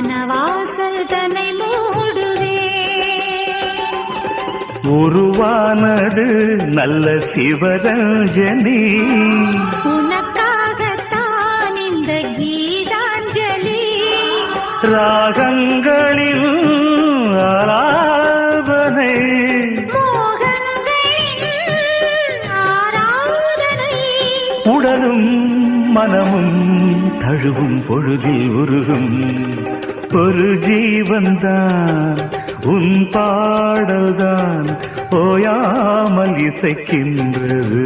மனவாசல் தன்னை மூடுவே. உருவானது நல்ல சிவரஞ்சனி. உனக்காகத்தான் இந்த கீதாஞ்சலி. ராகங்களில் ஆராதனை உடலும் மனமும் தழுவும் பொழுதில் உருகும் ஒரு ஜீவன்தான் உன் பாடல்தான் ஓயாமல் இசைக்கின்றது.